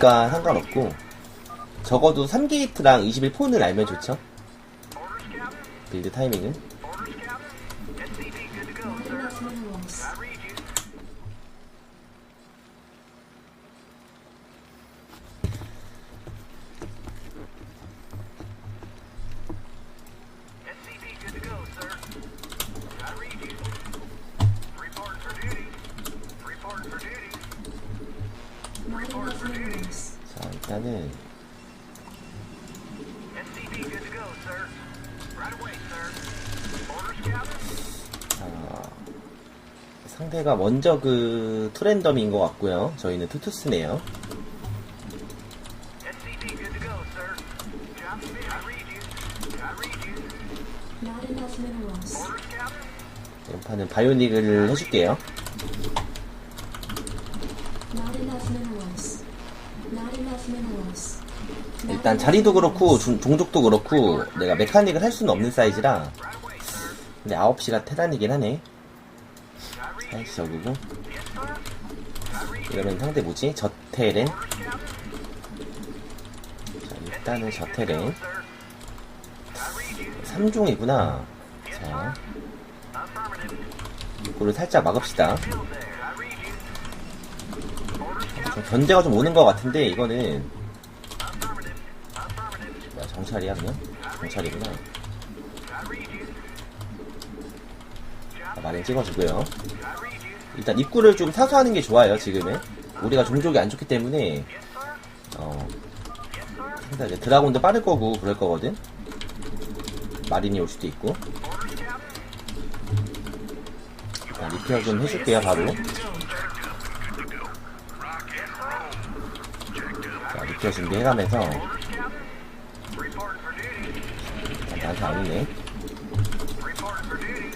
없으니까 상관없고. 적어도 3게이트랑 21폰을 알면 좋죠. 빌드 타이밍은 상대가 먼저 그 투랜덤인 것 같고요 저희는 투투스네요 SCP good to go, sir. Copy me. I read you. I read you. Not enough minerals. Orders, Captain. 이번 판은 바이오닉을 해줄게요 일단 자리도. 그렇고 중- 종족도 그렇고 내가 메카닉을 할 수는 없는 사이즈라 근데 9시가 테란이긴 하네 1시 적이고 이러면 상대 뭐지? 저테렌? 자 일단은 저테렌. 3종이구나. 자. 이거를 살짝 막읍시다. 좀 견제가 좀 오는 것 같은데 이거는. 정찰이야 그냥? 정찰이구나. 아, 마린 찍어주고요. 일단 입구를 좀 사수하는 게 좋아요 지금은. 우리가 종족이 안 좋기 때문에. 어 이제 드라곤도 빠를 거고 그럴 거거든. 마린이 올 수도 있고. 일단 리페어 좀 해줄게요 바로. 자 리페어 준비해가면서. 일단 나한테 안 오네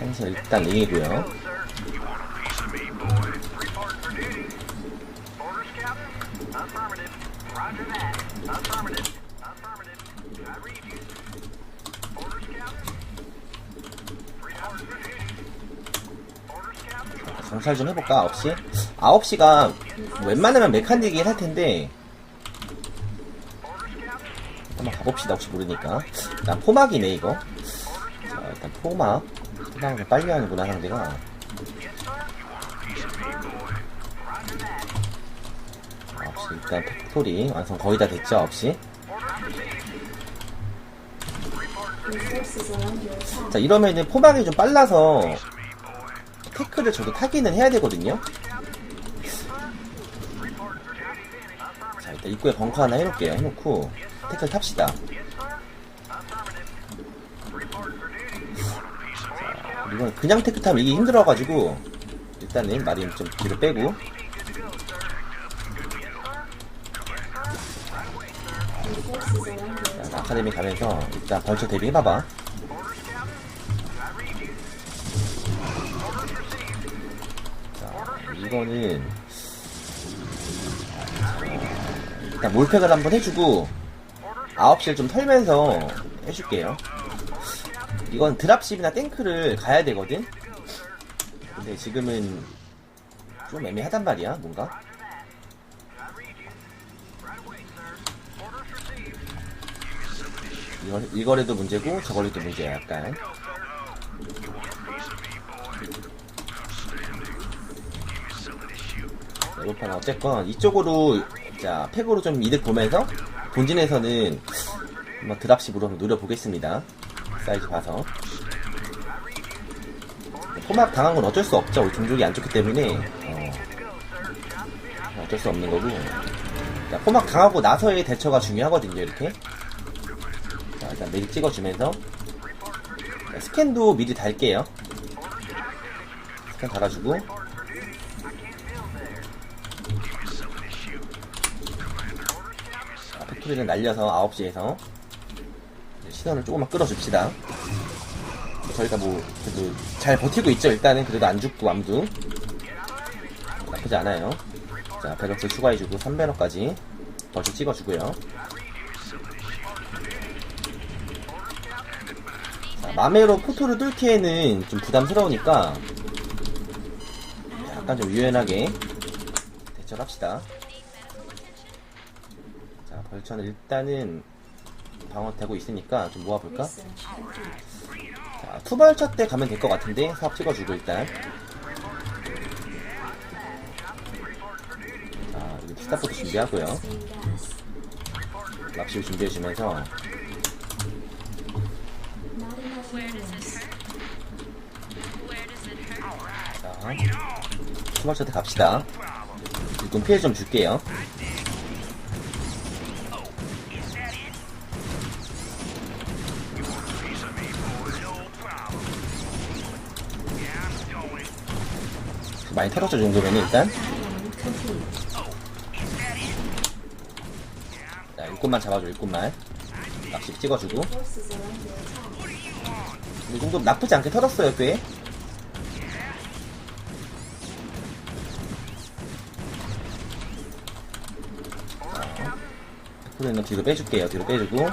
상시 일단 Captain. 정찰 좀 해볼까 9시? 9시가 웬만하면 메카닉이긴 할 텐데 한번 가봅시다 혹시 모르니까 일단 포막이네 이거 자 일단 포막 좀 빨리 하는구나 상대가. 9시 일단 팩토리 완성 거의 다 됐죠 9시? Your forces are under attack. 자 이러면은 포막이 좀 빨라서 태클을 저도 타기는 해야 되거든요. 자 일단 입구에 벙커 하나 해놓을게요. 해놓고 태클 탑시다 이건 그냥 타면 이게 힘들어가지고 일단은 마린 좀 뒤로 빼고. 아카데미 가면서 일단 벌써 데뷔해봐봐 자 이거는 일단 몰팩을 한번 해주고 9시를 좀 털면서 해줄게요 이건 드랍십이나 탱크를 가야 되거든? 근데 지금은 좀 애매하단 말이야 뭔가? 이거, 이거래도 문제고 저거래도 문제야 약간. 이번 어쨌건 이쪽으로 자 팩으로 좀 이득 보면서 본진에서는 한번 드랍십으로 한번 노려보겠습니다 사이즈 봐서. 포막 당한 건 어쩔 수 없죠. 우리 종족이 안 좋기 때문에. 어, 어쩔 수 없는 거고. 자, 포막 당하고 나서의 대처가 중요하거든요 이렇게. 자, 일단 메리 찍어주면서. 자, 스캔도 미리 달게요. 스캔 달아주고. 자, 팩토리는 날려서 9시에서 시선을 조금만 끌어줍시다. 저희가 뭐 그래도 잘 버티고 있죠. 일단은 그래도 안 죽고 암두. 나쁘지 않아요. 자 배럭스 추가해주고 3배럭까지 벌써 찍어주고요. 자, 마메로 포토를 뚫기에는 좀 부담스러우니까 약간 좀 유연하게 대처를 합시다. 벌처는 일단은 방어 되고 있으니까 좀 모아볼까? 자, 투벌차 때 가면 될 것 같은데 사업 찍어주고 일단 자 여기 스타포트 준비하고요. 낚시 준비해주면서. 자 투벌차 때 갑시다 일단 피해 좀 줄게요 많이 털었죠 정도면 일단. 자 일꾼만 잡아줘 일꾼만. 낚시 찍어주고. 이 정도 나쁘지 않게 털었어요 꽤. 자, 는 뒤로 빼줄게요 뒤로 빼주고.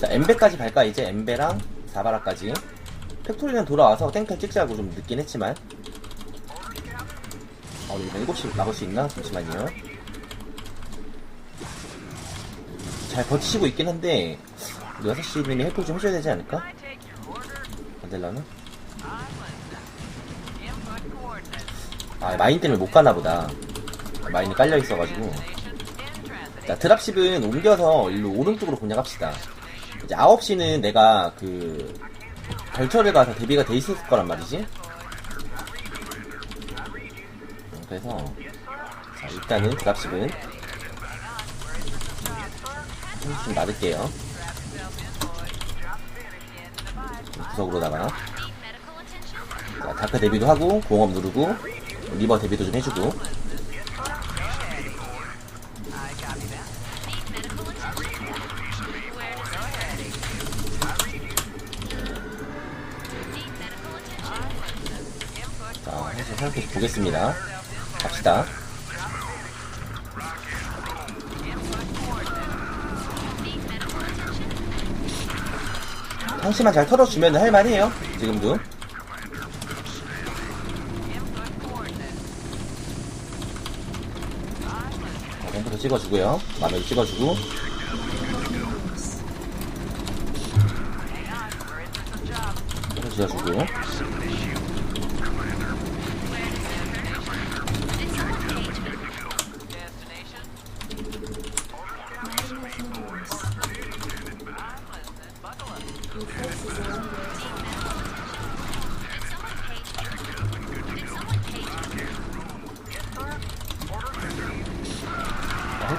자 엠베까지 갈까 이제? 엠베랑 사바라까지. 팩토리는 돌아와서 탱크 찍자고 좀 늦긴 했지만 어 이거 7시 막을 수 있나? 잠시만요 잘 버티시고 있긴 한데 6시님이 헬프 좀 해줘야 되지 않을까? 안 될라나? 아, 마인 때문에 못 가나 보다. 마인이 깔려 있어가지고. 자, 드랍십은 옮겨서 일로 오른쪽으로 공략합시다. 이제 9시는 내가 그, 벌처를 가서 대비가 돼 있을 거란 말이지. 그래서, 자, 일단은 드랍십은 좀 놔둘게요. 구석으로다가. 자, 다크 데뷔도 하고, 공업 누르고, 리버 데뷔도 좀 해주고. 자, 해서 생각해 보겠습니다. 갑시다. 상시만 잘 털어주면 할만해요. 지금도. 자, 램프도 찍어주고요. 마늘도 찍어주고. 또 지어주고.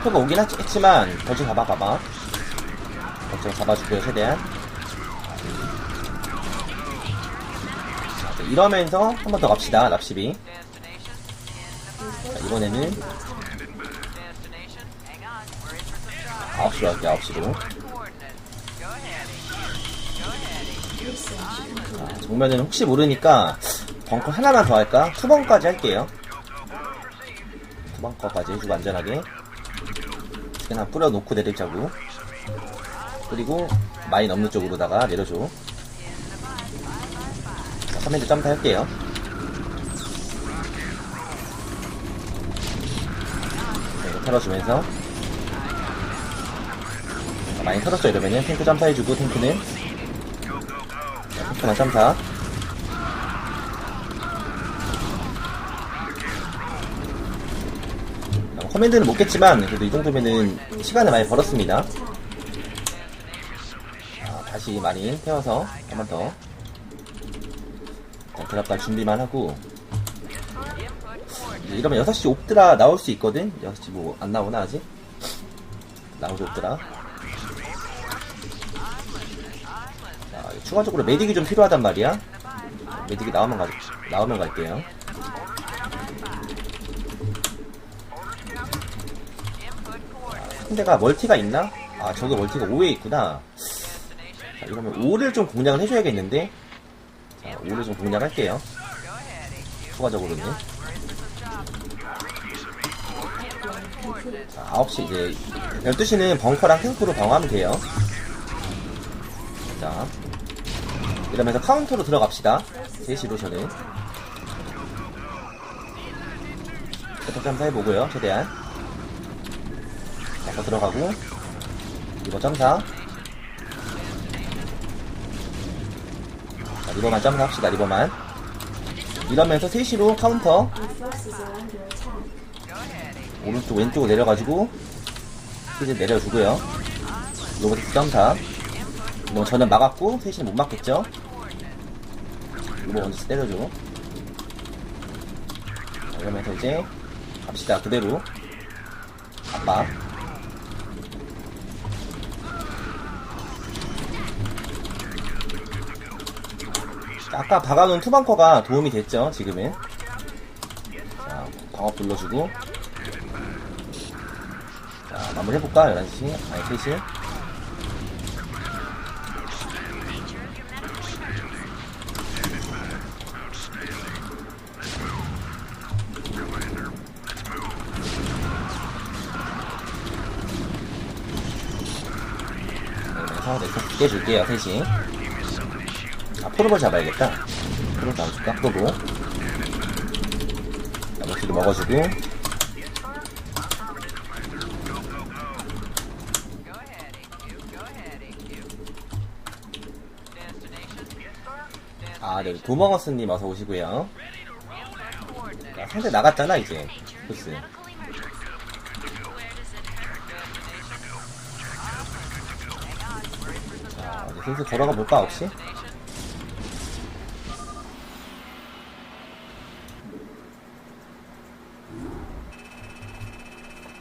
자, 헬퍼가 오긴 했- 했지만, 벌써 잡아, 봐봐. 벌써 잡아주고요, 최대한. 자, 이러면서 한 번 더 갑시다, 납십이. 자, 이번에는 9시로 할게요, 9시로. Research complete. 자, 정면은 혹시 모르니까, 벙커 하나만 더 할까? 투벙까지 할게요. 투벙커까지 해주고 안전하게. 그냥 뿌려놓고 내리자고. 그리고, 마인 없는 쪽으로다가 내려줘. 자, 커맨드 점프 할게요. 자, 이거 털어주면서. 자, 많이 털었어, 이러면은. 탱크 점프 해주고, 탱크는. 자, 탱크만 점프. 어, 커맨드는 못 깼지만 그래도 이 정도면은 시간을 많이 벌었습니다. 자, 다시 마린 태워서 한 번 더. 자, 드랍갈 준비만 하고. 이러면 6시 옵드라 나올 수 있거든? 6시 뭐 안 나오나 아직? 나오지 옵드라. 자, 추가적으로 메딕이 좀 필요하단 말이야. 메딕이 나오면 가, 나오면 갈게요. 상대가 멀티가 있나? 아, 저기 멀티가 5에 있구나. 자, 이러면 5를 좀 공략을 해줘야겠는데? 자, 5를 좀 공략할게요. 추가적으로는. 자, 9시 이제, 12시는 벙커랑 탱크로 방어하면 돼요. 자. 이러면서 카운터로 들어갑시다. 3시로 저는. 세탁 점사 해보고요, 최대한. 벙커 들어가고. 리버 점사. 자, 리버만 점사합시다, 리버만. 이러면서 3시로 카운터. 오른쪽, 왼쪽으로 내려가지고, 스피드 내려주고요. 로보틱스 점사. 뭐 저는 막았고, 3시는 못 막겠죠? 로보 먼저 때려줘. 자, 이러면서 이제, 갑시다, 그대로. 압박. 아까 박아놓은 투벙커가 도움이 됐죠, 지금은. 자, 방업 불러주고. 자, 마무리 해볼까? 11시? 아니, 3시. 그러면서 넥서스 깨줄게요, 3시. 아, 포르볼 잡아야겠다. 잡아줄까? 포르볼. 자, 목소리 먹어주고. 아, 네, 도머거스님 어서 오시고요. 야, 상대 나갔잖아, 이제. 그치. 자, 이제 슬슬 걸어가 볼까, 혹시?